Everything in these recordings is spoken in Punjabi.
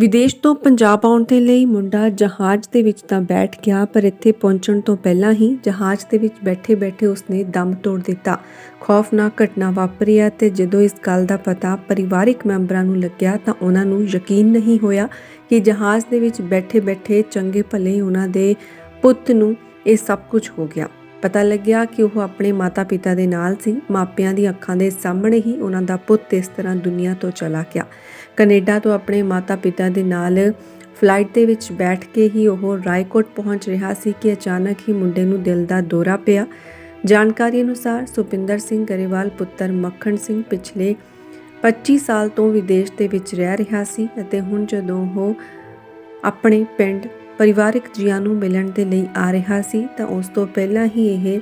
ਵਿਦੇਸ਼ ਤੋਂ ਪੰਜਾਬ ਆਉਣ ਦੇ ਲਈ ਮੁੰਡਾ ਜਹਾਜ਼ ਦੇ ਵਿੱਚ ਤਾਂ ਬੈਠ ਗਿਆ, ਪਰ ਇੱਥੇ ਪਹੁੰਚਣ ਤੋਂ ਪਹਿਲਾਂ ਹੀ ਜਹਾਜ਼ ਦੇ ਵਿੱਚ ਬੈਠੇ-ਬੈਠੇ ਉਸਨੇ ਦਮ ਤੋੜ ਦਿੱਤਾ। ਖੌਫਨਾਕ ਘਟਨਾ ਵਾਪਰੀ ਹੈ ਤੇ ਜਦੋਂ ਇਸ ਗੱਲ ਦਾ ਪਤਾ ਪਰਿਵਾਰਿਕ ਮੈਂਬਰਾਂ ਨੂੰ ਲੱਗਿਆ ਤਾਂ ਉਹਨਾਂ ਨੂੰ ਯਕੀਨ ਨਹੀਂ ਹੋਇਆ ਕਿ ਜਹਾਜ਼ ਦੇ ਵਿੱਚ ਬੈਠੇ-ਬੈਠੇ ਚੰਗੇ ਭਲੇ ਉਹਨਾਂ ਦੇ ਪੁੱਤ ਨੂੰ ਇਹ ਸਭ ਕੁਝ ਹੋ ਗਿਆ। ਪਤਾ ਲੱਗਿਆ ਕਿ ਉਹ ਆਪਣੇ ਮਾਤਾ-ਪਿਤਾ ਦੇ ਨਾਲ ਸੀ। ਮਾਪਿਆਂ ਦੀ ਅੱਖਾਂ ਦੇ ਸਾਹਮਣੇ ਹੀ ਉਹਨਾਂ ਦਾ ਪੁੱਤ ਇਸ ਤਰ੍ਹਾਂ ਦੁਨੀਆ ਤੋਂ ਚਲਾ ਗਿਆ। ਕੈਨੇਡਾ ਤੋਂ ਆਪਣੇ ਮਾਤਾ-ਪਿਤਾ ਦੇ ਨਾਲ ਫਲਾਈਟ ਦੇ ਵਿੱਚ ਬੈਠ ਕੇ ਹੀ ਉਹ ਰਾਏਕੋਟ ਪਹੁੰਚ ਰਿਹਾ ਸੀ ਕਿ ਅਚਾਨਕ ਹੀ ਮੁੰਡੇ ਨੂੰ ਦਿਲ ਦਾ ਦੌਰਾ ਪਿਆ। ਜਾਣਕਾਰੀ ਅਨੁਸਾਰ ਸੁਪਿੰਦਰ ਸਿੰਘ ਗਰੇਵਾਲ, ਪੁੱਤਰ ਮੱਖਣ ਸਿੰਘ ਪਿਛਲੇ 25 ਸਾਲ ਤੋਂ ਵਿਦੇਸ਼ ਦੇ ਵਿੱਚ ਰਹਿ ਰਿਹਾ ਸੀ ਅਤੇ ਹੁਣ ਜਦੋਂ ਉਹ ਆਪਣੇ ਪਿੰਡ ਪਰਿਵਾਰਕ ਜੀਆਂ ਨੂੰ ਮਿਲਣ ਦੇ ਲਈ ਆ ਰਿਹਾ ਸੀ ਤਾਂ ਉਸ ਤੋਂ ਪਹਿਲਾਂ ਹੀ ਇਹ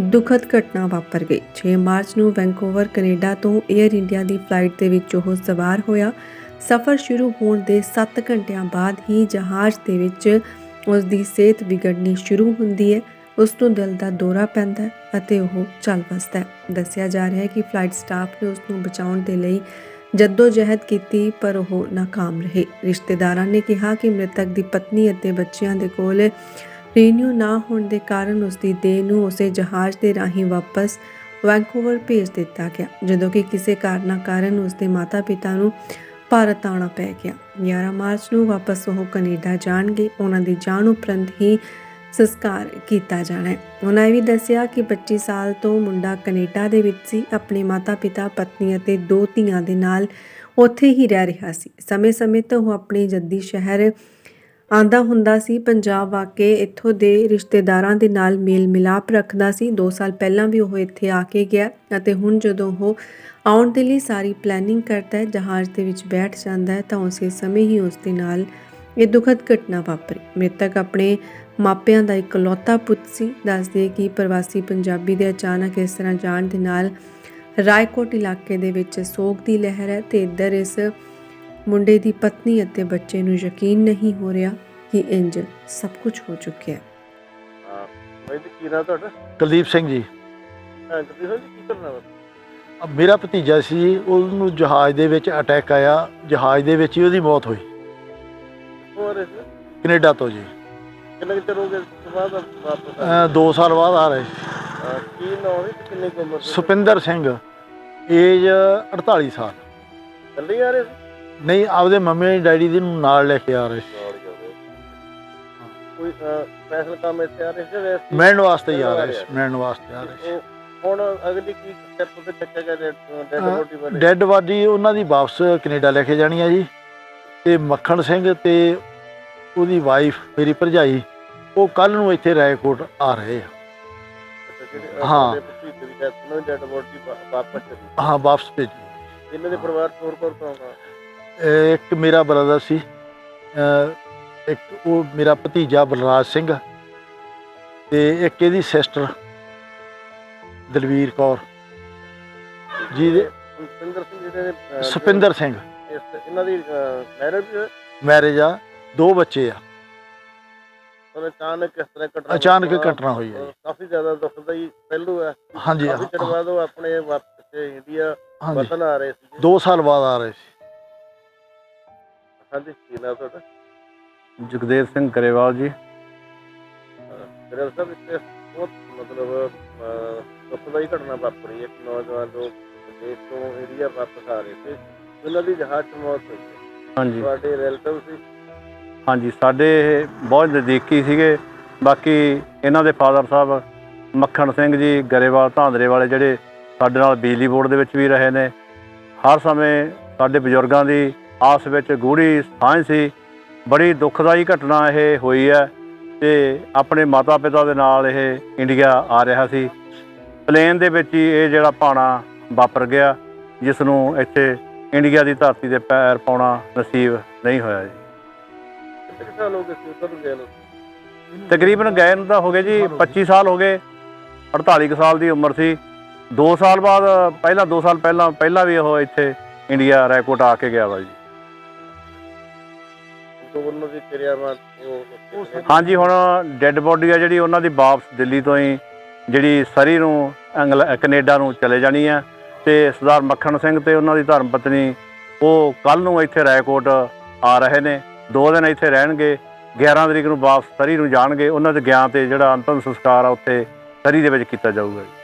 ਦੁਖਦ ਘਟਨਾ ਵਾਪਰ ਗਈ। 6 ਮਾਰਚ ਨੂੰ ਵੈਂਕੂਵਰ, ਕੈਨੇਡਾ ਤੋਂ 에ਅਰ ਇੰਡੀਆ ਦੀ ਫਲਾਈਟ ਦੇ ਵਿੱਚ ਉਹ ਸਵਾਰ ਹੋਇਆ। ਸਫ਼ਰ ਸ਼ੁਰੂ ਹੋਣ ਦੇ 7 ਘੰਟਿਆਂ ਬਾਅਦ ਹੀ ਜਹਾਜ਼ ਦੇ ਵਿੱਚ ਉਸ ਦੀ ਸਿਹਤ ਵਿਗੜਨੀ ਸ਼ੁਰੂ ਹੁੰਦੀ ਹੈ। ਉਸ ਨੂੰ ਦਿਲ ਦਾ ਦੌਰਾ ਪੈਂਦਾ ਹੈ ਅਤੇ ਉਹ ਚੱਲ ਵਸਦਾ ਹੈ। ਦੱਸਿਆ ਜਾ ਰਿਹਾ ਹੈ ਕਿ ਫਲਾਈਟ ਸਟਾਫ ਨੇ ਉਸ ਨੂੰ ਬਚਾਉਣ ਦੇ ਲਈ ਜੱਦੋ ਜਹਿਦ ਕੀਤੀ, ਪਰ ਉਹ ਨਾਕਾਮ ਰਹੇ। ਰਿਸ਼ਤੇਦਾਰਾਂ ਨੇ ਕਿਹਾ ਕਿ ਮ੍ਰਿਤਕ ਦੀ ਪਤਨੀ ਅਤੇ ਬੱਚਿਆਂ ਦੇ ਕੋਲ ਰੀਨਿਊ ਨਾ ਹੋਣ ਦੇ ਕਾਰਨ ਉਸ ਦੀ ਦੇਹ ਨੂੰ ਉਸੇ ਜਹਾਜ਼ ਦੇ ਰਾਹੀਂ ਵਾਪਸ ਵੈਂਕੂਵਰ ਭੇਜ ਦਿੱਤਾ ਗਿਆ, ਜਦੋਂ ਕਿ ਕਿਸੇ ਕਾਰਨਾਂ ਕਾਰਨ ਉਸ ਦੇ ਮਾਤਾ-ਪਿਤਾ ਨੂੰ ਭਾਰਤ ਆਉਣਾ ਪੈ ਗਿਆ। 11 ਮਾਰਚ ਨੂੰ ਵਾਪਸ ਉਹ ਕੈਨੇਡਾ ਜਾਣਗੇ। ਉਹਨਾਂ ਦੀ ਜਾਣ ਉਪਰੰਤ ਹੀ ਸੰਸਕਾਰ ਕੀਤਾ ਜਾਣਾ ਹੈ। ਉਹਨਾਂ ਇਹ ਵੀ ਦੱਸਿਆ ਕਿ 25 ਸਾਲ ਤੋਂ ਮੁੰਡਾ ਕੈਨੇਡਾ ਦੇ ਵਿੱਚ ਸੀ। ਆਪਣੇ ਮਾਤਾ-ਪਿਤਾ, ਪਤਨੀ ਅਤੇ ਦੋ ਧੀਆਂ ਦੇ ਨਾਲ ਉੱਥੇ ਹੀ ਰਹਿ ਰਿਹਾ ਸੀ। ਸਮੇਂ-ਸਮੇਂ ਤੋਂ ਉਹ ਆਪਣੇ ਜੱਦੀ ਸ਼ਹਿਰ ਆਂਦਾ ਹੁੰਦਾ ਸੀ, ਪੰਜਾਬ ਆ ਕੇ ਇੱਥੋਂ ਦੇ ਰਿਸ਼ਤੇਦਾਰਾਂ ਦੇ ਨਾਲ ਮੇਲ ਮਿਲਾਪ ਰੱਖਦਾ ਸੀ। 2 ਸਾਲ ਪਹਿਲਾਂ ਵੀ ਉਹ ਇੱਥੇ ਆ ਕੇ ਗਿਆ ਅਤੇ ਹੁਣ ਜਦੋਂ ਉਹ ਆਉਣ ਦੇ ਲਈ ਸਾਰੀ ਪਲੈਨਿੰਗ ਕਰਦਾ ਹੈ, ਜਹਾਜ਼ ਦੇ ਵਿੱਚ ਬੈਠ ਜਾਂਦਾ ਹੈ, ਤਾਂ ਉਸੇ ਸਮੇਂ ਹੀ ਉਸ ਦੇ ਨਾਲ ਇਹ ਦੁਖਦ ਘਟਨਾ ਵਾਪਰੀ। ਮ੍ਰਿਤਕ ਆਪਣੇ ਮਾਪਿਆਂ ਦਾ ਇਕਲੌਤਾ ਪੁੱਤ ਸੀ। ਦੱਸਦੇ ਕਿ ਪ੍ਰਵਾਸੀ ਪੰਜਾਬੀ ਦੇ ਅਚਾਨਕ ਇਸ ਤਰ੍ਹਾਂ ਜਾਣ ਦੇ ਨਾਲ ਰਾਏਕੋਟ ਇਲਾਕੇ ਦੇ ਵਿੱਚ ਸੋਗ ਦੀ ਲਹਿਰ ਹੈ ਤੇ ਇੱਧਰ ਇਸ ਮੁੰਡੇ ਦੀ ਪਤਨੀ ਅਤੇ ਬੱਚੇ ਨੂੰ ਯਕੀਨ ਨਹੀਂ ਹੋ ਰਿਹਾ ਕਿ ਇੰਜ ਸਭ ਕੁਝ ਹੋ ਚੁੱਕਿਆ ਹੈ। ਹਾਂ ਬਾਈ ਜੀ ਕੀ ਨਾਮ ਤੁਹਾਡਾ? ਕੁਲਦੀਪ ਸਿੰਘ ਜੀ। ਹਾਂ ਤੁਸੀਂ ਹੋ ਜੀ ਕੀ ਕਰਨਾ ਵਾ? ਅਹ ਮੇਰਾ ਭਤੀਜਾ ਸੀ ਉਹਨੂੰ ਜਹਾਜ਼ ਦੇ ਵਿੱਚ ਅਟੈਕ ਆਇਆ ਜਹਾਜ਼ ਦੇ ਵਿੱਚ ਹੀ ਉਹਦੀ ਮੌਤ ਹੋਈ। ਹੋਰ ਕੈਨੇਡਾ ਤੋਂ ਜੀ। ਕਿੰਨੇ ਕੁ ਚਿਰ ਹੋ ਗਿਆ ਇਸ ਤੋਂ ਬਾਅਦ ਵਾਪਸ ਆਏ? 2 ਸਾਲ ਬਾਅਦ ਆ ਰਹੇ ਹਾਂ, ਕੀ ਨਾਮ ਹੈ ਤੇ ਕਿੰਨੀ ਕੁ ਉਮਰ ਸੀ? ਸੁਪਿੰਦਰ ਸਿੰਘ ਏਜ 48 ਸਾਲ। ਹੀ ਆ ਰਹੇ ਸੀ? ਨਹੀਂ ਆਪਦੇ ਮੰਮੀ ਡੈਡੀ ਦੇ ਨੂੰ ਨਾਲ ਲੈ ਕੇ ਆ ਰਹੇ। ਸੀ। ਕੋਈ ਸਪੈਸ਼ਲ ਕੰਮ ਇੱਥੇ ਆ ਰਹੇ ਸੀ ਵੈਸੇ? ਮਿਲਣ ਵਾਸਤੇ ਹੀ ਆ ਰਹੇ ਸੀ ਮਿਲਣ ਵਾਸਤੇ ਆ ਰਹੇ ਸੀ। ਹੁਣ ਅਗਲੀ ਕੀ ਸਟੈਪ ਤੇ ਚੱਕਿਆ ਗਿਆ ਡੈਡ ਹਾਂ, ਬੋਡੀ ਵਾਲੇ ਡੈੱਡ ਬਾਡੀ ਉਹਨਾਂ ਦੀ ਵਾਪਸ ਕੈਨੇਡਾ ਲੈ ਕੇ ਜਾਣੀ ਆ ਜੀ। ਤੇ ਮੱਖਣ ਸਿੰਘ ਤੇ ਉਹਦੀ ਵਾਈਫ ਮੇਰੀ ਭਰਜਾਈ ਉਹ ਕੱਲ ਨੂੰ ਇੱਥੇ ਰਾਏਕੋਟ ਆ ਰਹੇ ਆ। ਹਾਂ। ਡੈਡ ਬੋਡੀ ਵਾਪਸ ਹਾਂ ਵਾਪਸ ਭੇਜੀ। ਇਹਨਾਂ ਦੇ ਪਰਿਵਾਰ ਹੋਰ ਕੋਰ ਪਾਉਂਗਾ ਇੱਕ ਮੇਰਾ ਬ੍ਰਦਰ ਸੀ ਇੱਕ ਉਹ ਮੇਰਾ ਭਤੀਜਾ ਬਲਰਾਜ ਸਿੰਘ ਤੇ ਇੱਕ ਇਹਦੀ ਸਿਸਟਰ ਦਲਵੀਰ ਕੌਰ। ਜਿਹਦੇ ਸੁਪਿੰਦਰ ਸਿੰਘ ਜਿਹੜੇ ਸੁਪਿੰਦਰ ਸਿੰਘ। ਇਸ- ਇਹਨਾਂ ਦੀ ਮੈਰਿਜ ਮੈਰਿਜ ਆ ਦੋ ਬੱਚੇ ਆ। ਅਚਾਨਕ ਕਿਸ ਤਰ੍ਹਾਂ ਘਟਨਾ ਅਚਾਨਕ? ਘਟਨਾ ਹੋਈ ਹੈ। ਕਾਫੀ ਜ਼ਿਆਦਾ ਦੁਖਦਾਈ ਪਹਿਲੂ ਹੈ। ਹਾਂਜੀ ਕਾਫੀ ਚਿਰ ਹਾਂ- ਬਾਅਦ ਉਹ ਆਪਣੇ ਵਾਪਸ ਇੰਡੀਆ ਵਤਨ ਆ ਰਹੇ ਸੀ। ਦੋ ਸਾਲ ਬਾਅਦ ਆ ਰਹੇ ਸੀ। ਹਾਂਜੀ ਕੀ ਨਾਮ ਤੁਹਾਡਾ? ਜਗਦੇਵ ਸਿੰਘ ਗਰੇਵਾਲ ਜੀ। ਮੇਰੇ ਸਾਹਿਬ ਇੱਥੇ ਬਹੁਤ ਮਤਲਬ ਦੁਖਦਾਈ ਘਟਨਾ ਵਾਪਰੀ ਇੱਕ ਨੌਜਵਾਨ ਜੋ ਵਿਦੇਸ਼ ਤੋਂ ਇੰਡੀਆ ਵਾਪਸ ਆ ਰਹੇ ਸੀ। ਉਹਨਾਂ ਦੀ ਜਹਾਜ਼ 'ਚ ਮੌਤ ਹੋਈ ਹਾਂਜੀ। ਤੁਹਾਡੇ ਰਿਲੇਟਿਵ ਸੀ? ਹਾਂਜੀ ਸਾਡੇ ਇਹ ਬਹੁਤ ਨਜ਼ਦੀਕੀ ਸੀਗੇ। ਬਾਕੀ ਇਹਨਾਂ ਦੇ ਫਾਦਰ ਸਾਹਿਬ ਮੱਖਣ ਸਿੰਘ ਜੀ ਗਰੇਵਾਲ ਧਾਂਦਰੇ ਵਾਲੇ ਜਿਹੜੇ ਸਾਡੇ ਨਾਲ ਬਿਜਲੀ ਬੋਰਡ ਦੇ ਵਿੱਚ ਵੀ ਰਹੇ ਨੇ। ਹਰ ਸਮੇਂ ਸਾਡੇ ਬਜ਼ੁਰਗਾਂ ਦੀ ਆਸ ਵਿੱਚ ਗੂੜੀ ਸਾਂਝ ਸੀ। ਬੜੀ ਦੁਖਦਾਈ ਘਟਨਾ ਇਹ ਹੋਈ ਹੈ ਤੇ ਆਪਣੇ ਮਾਤਾ ਪਿਤਾ ਦੇ ਨਾਲ ਇਹ ਇੰਡੀਆ ਆ ਰਿਹਾ ਸੀ। ਪਲੇਨ ਦੇ ਵਿੱਚ ਹੀ ਇਹ ਜਿਹੜਾ ਭਾਣਾ ਵਾਪਰ ਗਿਆ ਜਿਸ ਨੂੰ ਇੱਥੇ ਇੰਡੀਆ ਦੀ ਧਰਤੀ ਤੇ ਪੈਰ ਪਾਉਣਾ ਨਸੀਬ ਨਹੀਂ ਹੋਇਆ ਜੀ। ਕਿੰਨੇ ਕੁ ਸਾਲ ਹੋ ਗਏ ਸੀ ਤਕਰੀਬਨ ਗਏ ਨੂੰ ਤਾਂ ਹੋ ਗਏ ਜੀ 25 ਸਾਲ ਹੋ ਗਏ 48 ਕੁ ਸਾਲ ਦੀ ਉਮਰ ਸੀ। 2 ਸਾਲ ਬਾਅਦ, ਪਹਿਲਾਂ 2 ਸਾਲ ਪਹਿਲਾਂ ਪਹਿਲਾਂ ਵੀ ਉਹ ਇੱਥੇ ਇੰਡੀਆ ਰੈਕੋਟ ਆ ਕੇ ਗਿਆ ਵਾ ਜੀ। ਤੋਂ ਦੀ ਕਿਰਿਆਵਾਂ ਉਹ ਹਾਂਜੀ, ਹੁਣ ਡੈੱਡ ਬੋਡੀ ਆ ਜਿਹੜੀ ਉਹਨਾਂ ਦੀ ਵਾਪਸ ਦਿੱਲੀ ਤੋਂ ਹੀ ਜਿਹੜੀ ਸਰੀ ਨੂੰ ਇੰਗਲ ਕੈਨੇਡਾ ਨੂੰ ਚਲੇ ਜਾਣੀ ਆ ਤੇ ਸਰਦਾਰ ਮੱਖਣ ਸਿੰਘ ਤੇ ਉਹਨਾਂ ਦੀ ਧਰਮ ਪਤਨੀ, ਉਹ ਕੱਲ ਨੂੰ ਇੱਥੇ ਰਾਏਕੋਟ ਆ ਰਹੇ ਨੇ। ਦੋ ਦਿਨ ਇੱਥੇ ਰਹਿਣਗੇ 11 ਤਰੀਕ ਨੂੰ ਵਾਪਸ ਸਰੀ ਨੂੰ ਜਾਣਗੇ। ਉਹਨਾਂ ਦੇ ਗਿਆਨ ਤੇ ਜਿਹੜਾ ਅੰਤਮ ਸੰਸਕਾਰ ਆ, ਉੱਥੇ ਸਰੀ ਦੇ ਵਿੱਚ ਕੀਤਾ ਜਾਊਗਾ। ਜੀ